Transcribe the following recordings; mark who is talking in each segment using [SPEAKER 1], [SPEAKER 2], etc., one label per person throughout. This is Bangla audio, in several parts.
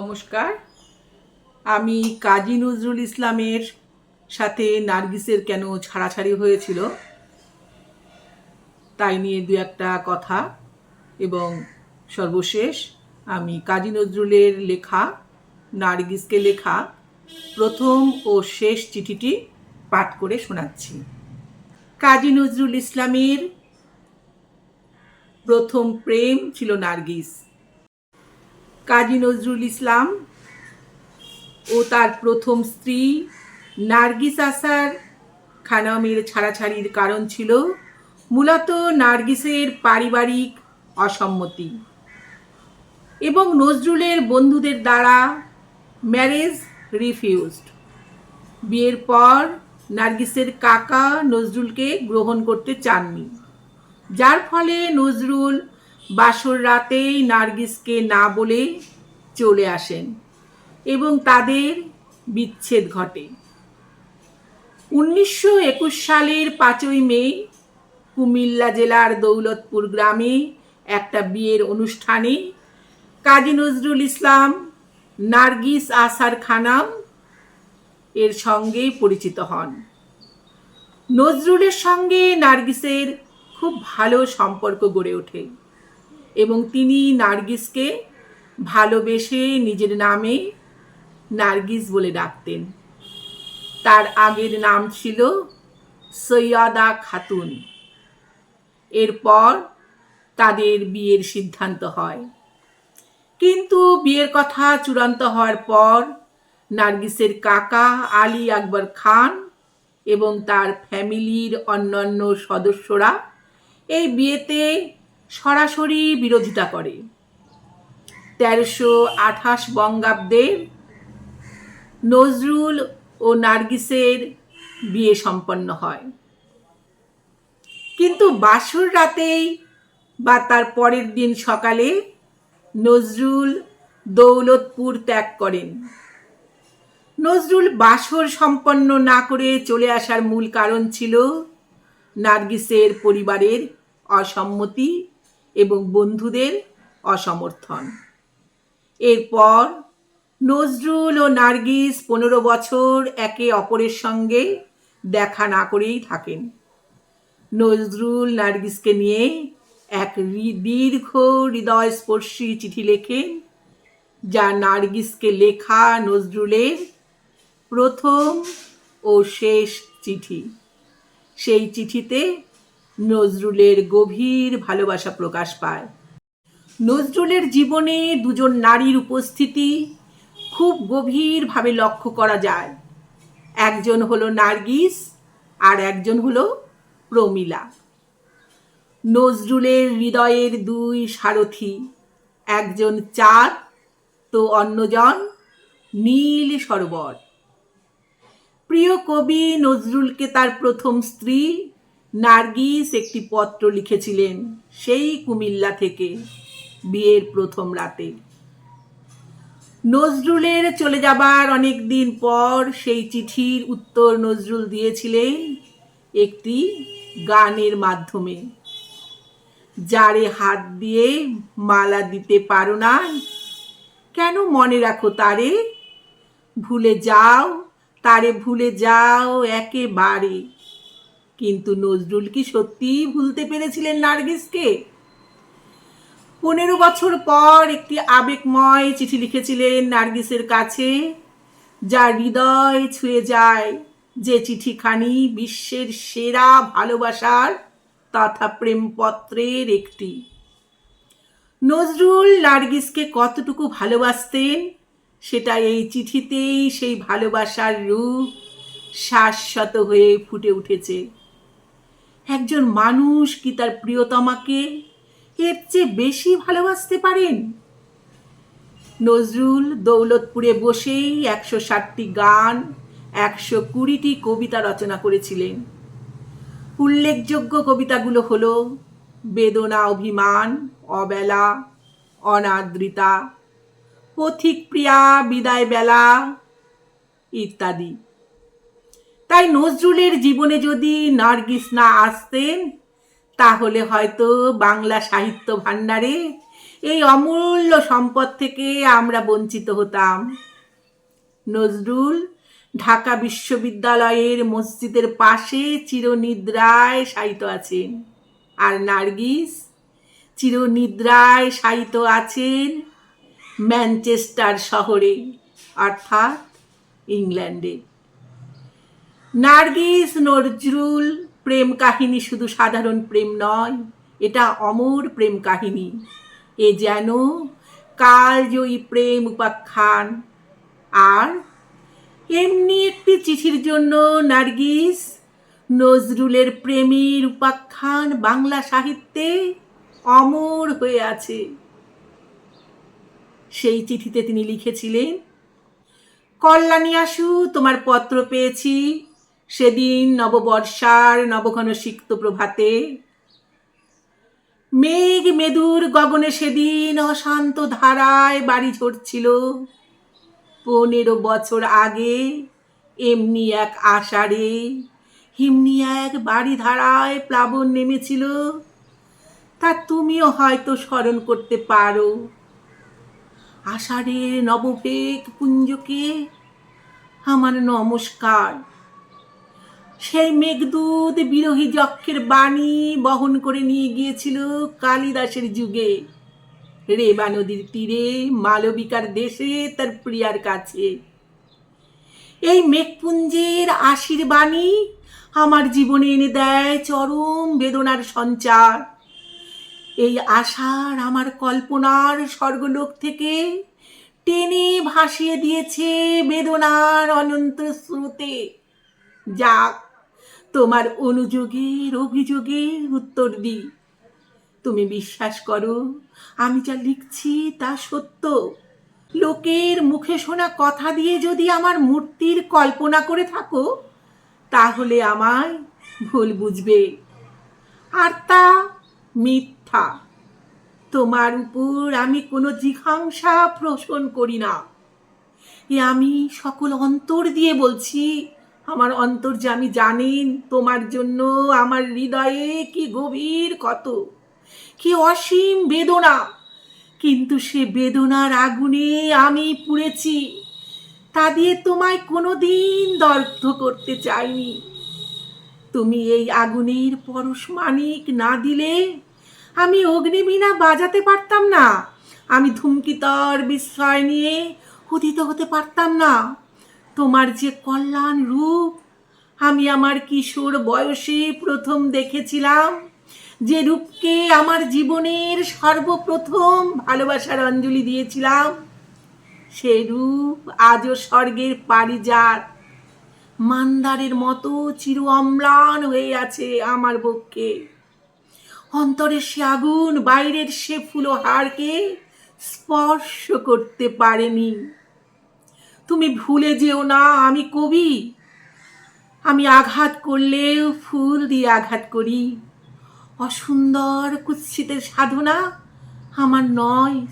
[SPEAKER 1] নমস্কার। আমি কাজী নজরুল ইসলামের সাথে নার্গিসের কেন ছাড়াছাড়ি হয়েছিল, তাই নিয়ে দু একটা কথা। এবং সর্বশেষ, আমি কাজী নজরুলের লেখা, নার্গিসকে লেখা প্রথম ও শেষ চিঠিটি পাঠ করে শোনাচ্ছি। কাজী নজরুল ইসলামের প্রথম প্রেম ছিল নার্গিস। কাজী নজরুল ইসলাম ও তার প্রথম স্ত্রী নার্গিস আসার খানামের ছাড়াছাড়ির কারণ ছিল মূলত নার্গিসের পারিবারিক অসম্মতি এবং নজরুলের বন্ধুদের দ্বারা ম্যারেজ রিফিউজড। বিয়ের পর নার্গিসের কাকা নজরুলকে গ্রহণ করতে চাননি, যার ফলে নজরুল বাসর রাতেই নার্গিসকে না বলে চলে আসেন এবং তাদের বিচ্ছেদ ঘটে। উনিশশো একুশ সালের পাঁচই মে কুমিল্লা জেলার দৌলতপুর গ্রামে একটা বিয়ের অনুষ্ঠানে কাজী নজরুল ইসলাম, নার্গিস আসার খানাম এর সঙ্গে পরিচিত হন। নজরুলের সঙ্গে নার্গিসের খুব ভালো সম্পর্ক গড়ে ওঠে। এবং তিনি নার্গিসকে ভালোবেসে নিজের নামে নার্গিস বলে ডাকতেন। তার আগের নাম ছিল সৈয়দা খাতুন। এরপর তাদের বিয়ের সিদ্ধান্ত হয়। কিন্তু বিয়ের কথা চূড়ান্ত হওয়ার পর নার্গিসের কাকা আলী আকবর খান এবং তার ফ্যামিলির অন্যান্য সদস্যরা এই বিয়েতে সরাসরি বিরোধিতা করে। তেরোশো আঠাশ বঙ্গাব্দে নজরুল ও নার্গিসের বিয়ে সম্পন্ন হয়। কিন্তু বাসর রাতেই বা তার পরের দিন সকালে নজরুল দৌলতপুর ত্যাগ করেন। নজরুল বাসর সম্পন্ন না করে চলে আসার মূল কারণ ছিল নার্গিসের পরিবারের অসম্মতি বন্ধুদের অসমর্থন। এরপর নজরুল ও নার্গিস পনেরো বছর একে অপরের সঙ্গে দেখা না করেই থাকেন। নজরুল নার্গিসকে নিয়ে এক দীর্ঘ হৃদয়স্পর্শী চিঠি লেখেন যা নার্গিসকে লেখা নজরুলের প্রথম ও শেষ চিঠি। সেই চিঠিতে নজরুলের গভীর ভালোবাসা প্রকাশ পায়। নজরুলের জীবনে দুজন নারীর উপস্থিতি খুব গভীরভাবে লক্ষ্য করা যায়। একজন হলো নার্গিস আর একজন হলো প্রমীলা। নজরুলের হৃদয়ের দুই সারথি, একজন চাঁদ তো অন্যজন নীল সরোবর। প্রিয় কবি নজরুলকে তার প্রথম স্ত্রী নার্গিস একটি পত্র লিখেছিলেন সেই কুমিল্লা থেকে বিয়ের প্রথম রাতে। নজরুলের চলে যাবার অনেক দিন পর সেই চিঠির উত্তর নজরুল দিয়েছিলেন একটি গানের মাধ্যমে। যারে হাত দিয়ে মালা দিতে পারো না, কেন মনে রাখো তারে? ভুলে যাও, তারে ভুলে যাও একেবারে। কিন্তু নজরুল কি সত্যিই ভুলতে পেরেছিলেন নার্গিসকে? পনেরো বছর পর একটি আবেগময় চিঠি লিখেছিলেন নার্গিসের কাছে যা হৃদয় ছুঁয়ে যায় যে চিঠিখানি বিশ্বের সেরা ভালোবাসার তথা প্রেমপত্রের একটি। নজরুল নার্গিসকে কতটুকু ভালোবাসতেন, সেটা এই চিঠিতেই সেই ভালোবাসার রূপ শাশ্বত হয়ে ফুটে উঠেছে। একজন মানুষ কি তার প্রিয়তমাকে এর চেয়ে বেশি ভালোবাসতে পারেন? নজরুল দৌলতপুরে বসেই একশো ষাটটি গান, একশো কুড়িটি কবিতা রচনা করেছিলেন। উল্লেখযোগ্য কবিতাগুলো হলো বেদনা অভিমান, অবেলা অনাদ্রিতা পথিক প্রিয়া বিদায় বেলা ইত্যাদি। তাই নজরুলের জীবনে যদি নার্গিস না আসতেন, তাহলে হয়তো বাংলা সাহিত্য ভাণ্ডারে এই অমূল্য সম্পদ থেকে আমরা বঞ্চিত হতাম। নজরুল ঢাকা বিশ্ববিদ্যালয়ের মসজিদের পাশে চিরনিদ্রায় শায়িত আছেন। আর নার্গিস চিরনিদ্রায় শায়িত আছেন ম্যানচেস্টার শহরে, অর্থাৎ ইংল্যান্ডে। নার্গিস নজরুল প্রেম কাহিনী শুধু সাধারণ প্রেম নয়, এটা অমর প্রেম কাহিনী। এ যেন কালজয়ী প্রেম উপাখ্যান। আর এমনি একটি চিঠির জন্য নার্গিস নজরুলের প্রেমের উপাখ্যান বাংলা সাহিত্যে অমর হয়ে আছে। সেই চিঠিতে তিনি লিখেছিলেন, কল্যাণী আসু তোমার পত্র পেয়েছি। সেদিন নববর্ষার নবঘন সিক্ত প্রভাতে মেঘ মেদুর গগনে সেদিন অশান্ত ধারায় বাড়ি ঝরছিল। পনেরো বছর আগে এমনি এক আষাঢ়ে হিমনি এক বাড়ি ধারায় প্লাবন নেমেছিল। তা তুমিও হয়তো স্মরণ করতে পারো। আষাঢ়ের নবভেগ পুঞ্জকে আমার নমস্কার। সেই মেঘদূত বিরোহী যক্ষের বাণী বহন করে নিয়ে গিয়েছিল কালিদাসের যুগে। রেবা নদীর তীরে মালবিকার দেশে তার প্রিয়ার কাছে। এই মেঘপুঞ্জের আশির বাণী আমার জীবনে এনে দেয় চরম বেদনার সঞ্চার। এই আশার আমার কল্পনার স্বর্গলোক থেকে টেনে ভাসিয়ে দিয়েছে বেদনার অনন্ত স্রোতে। যাক তোমার অনুযোগের অভিযোগের উত্তর দিই। তুমি বিশ্বাস করো, আমি যা লিখছি তা সত্য। লোকের মুখে শোনা কথা দিয়ে যদি আমার মূর্তির কল্পনা করে থাকো, তাহলে আমায় ভুল বুঝবে। আর তা মিথ্যা। তোমার উপর আমি কোনো জিঘাংসা পোষণ করি না। এ আমি সকল অন্তর দিয়ে বলছি আমার অন্তর্যামী জানেন, তোমার জন্য আমার হৃদয়ে কি গভীর কত? কি অসীম বেদনা! কিন্তু সে বেদনার আগুনে আমি পুড়েছি। তা দিয়ে তোমায় কোনো দিন দগ্ধ করতে চাইনি। তুমি এই আগুনের পরশমানিক না দিলে আমি অগ্নিবীণা বাজাতে পারতাম না। আমি ধূমকিতর বিস্ময় নিয়ে উদিত হতে পারতাম না। তোমার যে কল্যাণ রূপ, আমি আমার কিশোর বয়সে প্রথম দেখেছিলাম। যে রূপকে আমার জীবনের সর্বপ্রথম ভালোবাসার অঞ্জলি দিয়েছিলাম, সে রূপ আজও স্বর্গের পারিজাত। মান্দারের মতো চির অম্লান হয়ে আছে আমার বক্ষে অন্তরের সে আগুন, বাইরের সে ফুলহারকে স্পর্শ করতে পারেনি। তুমি ভুলে যেও না আমি কবি। আমি আঘাত করলেও ফুল দিয়ে আঘাত করি। অসুন্দর কুৎসিতের সাধনা আমার নয়।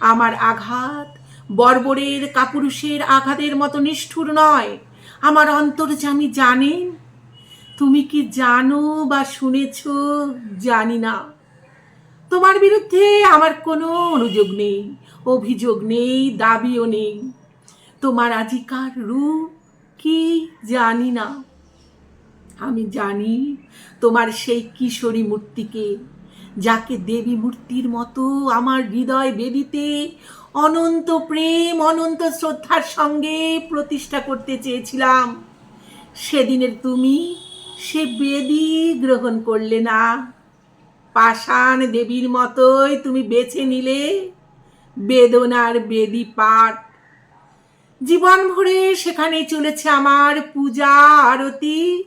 [SPEAKER 1] আমার আঘাত বর্বরের কাপুরুষের আঘাতের মতো নিষ্ঠুর নয়। আমার অন্তর্জামী জানেন তুমি কি জানো বা শুনেছ জানি না। তোমার বিরুদ্ধে আমার কোনো অনুযোগ নেই, অভিযোগ নেই, দাবিও নেই। তোমার আজিকার রূপ কি জানি না। আমি জানি তোমার সেই কিশোরী মূর্তিকে, যাকে দেবী মূর্তির মতো আমার হৃদয় বেদিতে অনন্ত প্রেম, অনন্ত শ্রদ্ধার সঙ্গে প্রতিষ্ঠা করতে চেয়েছিলাম। সেদিনের তুমি সে বেদি গ্রহণ করলে না। পাষাণ দেবীর মতোই তুমি বেছে নিলে। বেদনার বেদি পাঠ জীবন ভরে সেখানে চলেছে আমার পূজা আরতি।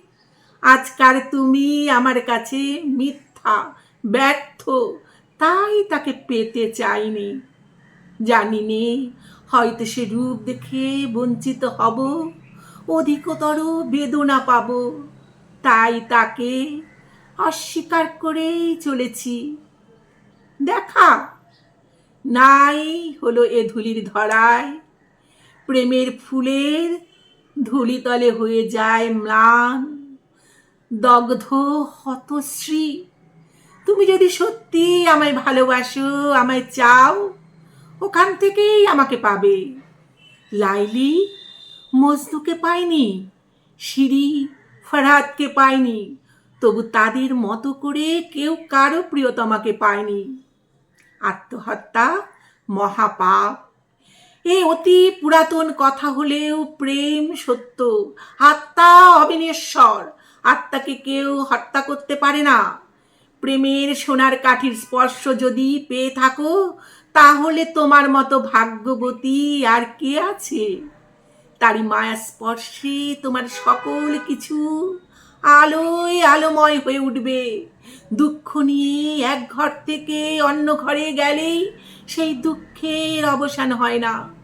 [SPEAKER 1] আজকার তুমি আমার কাছে মিথ্যা, ব্যর্থ, তাই তাকে পেতে চাইনি। জানি নে হয়তো সে রূপ দেখে বঞ্চিত হব, অধিকতর বেদনা পাব। তাই তাকে অস্বীকার করেই চলেছি। দেখা, নাই হলো এ ধুলির ধরায়। প্রেমের ফুলের ধুলিতলে হয়ে যায় ম্লান, দগ্ধ, হতশ্রী। তুমি যদি সত্যি আমায় ভালোবাসো, আমায় চাও, ওখান থেকেই আমাকে পাবে। লাইলি, মজনুকে পায়নি সিঁড়ি ফরহাদকে পায়নি তবু তাদের মতো করে কেউ কারও প্রিয়তমাকে পায়নি। আত্মহত্যা মহাপাপ। এই অতি পুরাতন কথা হলেও প্রেম সত্য। আত্মা অবিনেশ্বর। আত্মাকে কেউ হত্যা করতে পারে না। প্রেমের সোনার কাঠির স্পর্শ যদি পেয়ে থাকো, তাহলে তোমার মতো ভাগ্যবতী আর কে আছে? তারই মায়া স্পর্শে তোমার সকল কিছু আলোয় আলোময় হয়ে উঠবে। দুঃখ নিয়ে এক ঘর থেকে অন্য ঘরে গেলেই সেই দুঃখের অবসান হয় না।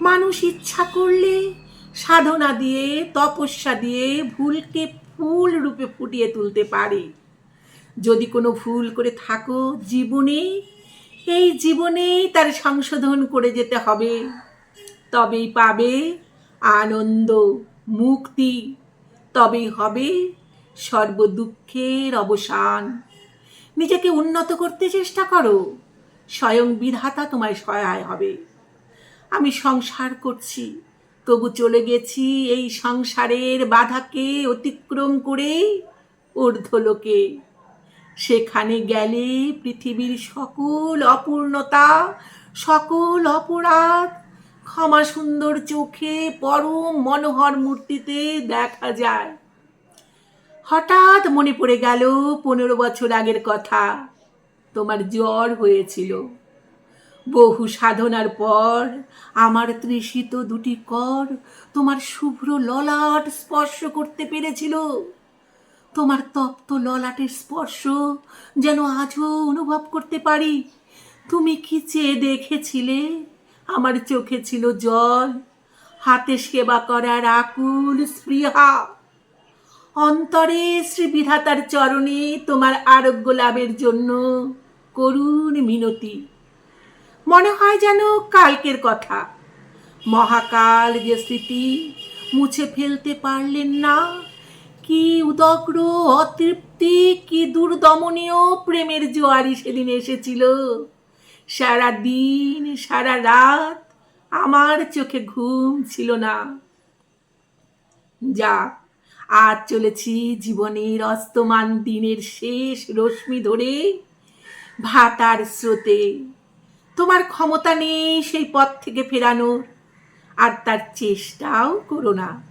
[SPEAKER 1] মানুষ ইচ্ছা করলে সাধনা দিয়ে, তপস্যা দিয়ে ভুলকে ফুল রূপে ফুটিয়ে তুলতে পারে। যদি কোনো ভুল করে থাকো জীবনে, এই জীবনেই তার সংশোধন করে যেতে হবে। তবেই পাবে আনন্দ, মুক্তি। তবেই হবে সর্বদুঃখের অবসান। নিজেকে উন্নত করতে চেষ্টা করো। স্বয়ং বিধাতা তোমায় সহায় হবে। আমি সংসার করছি। তবু চলে গেছি এই সংসারের বাধাকে অতিক্রম করে ঊর্ধ্বলোকে। সেখানে গেলে পৃথিবীর সকল অপূর্ণতা, সকল অপরাধ ক্ষমা সুন্দর চোখে পরম মনোহর মূর্তিতে দেখা যায়। হঠাৎ মনে পড়ে গেল পনেরো বছর আগের কথা। তোমার জ্বর হয়েছিল। বহু সাধনার পর আমার তৃষিত দুটি কর তোমার শুভ্র ললাট স্পর্শ করতে পেরেছিল। তোমার তপ্ত ললাটের স্পর্শ যেন আজও অনুভব করতে পারি। তুমি কি চেয়ে দেখেছিলে? আমার চোখে ছিল জল। হাতে সেবা করার আকুল স্পৃহা। অন্তরে শ্রী বিধাতার চরণে তোমার আরোগ্য লাভের জন্য করুণ মিনতি। মনে হয় যেন কালকের কথা। মহাকাল যে স্মৃতি মুছে ফেলতে পারলেন না, কি উদগ্র, অতৃপ্তি, কি দুর্দমনীয় প্রেমের জোয়ারি সেদিন এসেছিল। সারা দিন সারা রাত আমার চোখে ঘুম ছিল না। যা, আজ চলেছি জীবনের অস্তমান দিনের শেষ রশ্মি ধরে ভাতার স্রোতে। তোমার ক্ষমতা নেই সেই পথ থেকে ফেরানোর। আর তার চেষ্টাও করো না।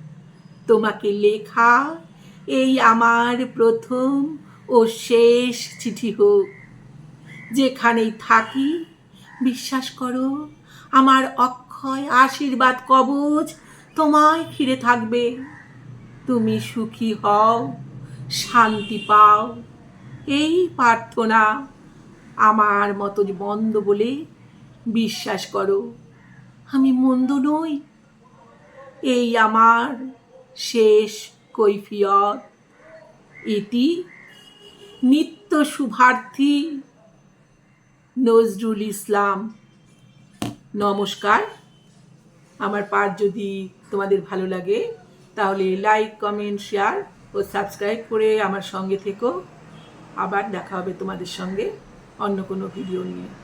[SPEAKER 1] তোমাকে লেখা এই আমার প্রথম ও শেষ চিঠি হোক। যেখানেই থাকি, বিশ্বাস করো, আমার অক্ষয় আশীর্বাদ কবচ তোমায় ফিরে থাকবে। তুমি সুখী হও, শান্তি পাও। এই প্রার্থনা আমার মতো বন্ধ বলে বিশ্বাস করো, আমি মন্দ নই। এই আমার শেষ কৈফিয়ত। এটি নিত্য শুভার্থী নজরুল ইসলাম। নমস্কার। আমার পাঠ যদি তোমাদের ভালো লাগে, তাহলে লাইক কমেন্ট শেয়ার ও সাবস্ক্রাইব করে আমার সঙ্গে থেকো। আবার দেখা হবে তোমাদের সঙ্গে অন্য কোনো ভিডিও নিয়ে।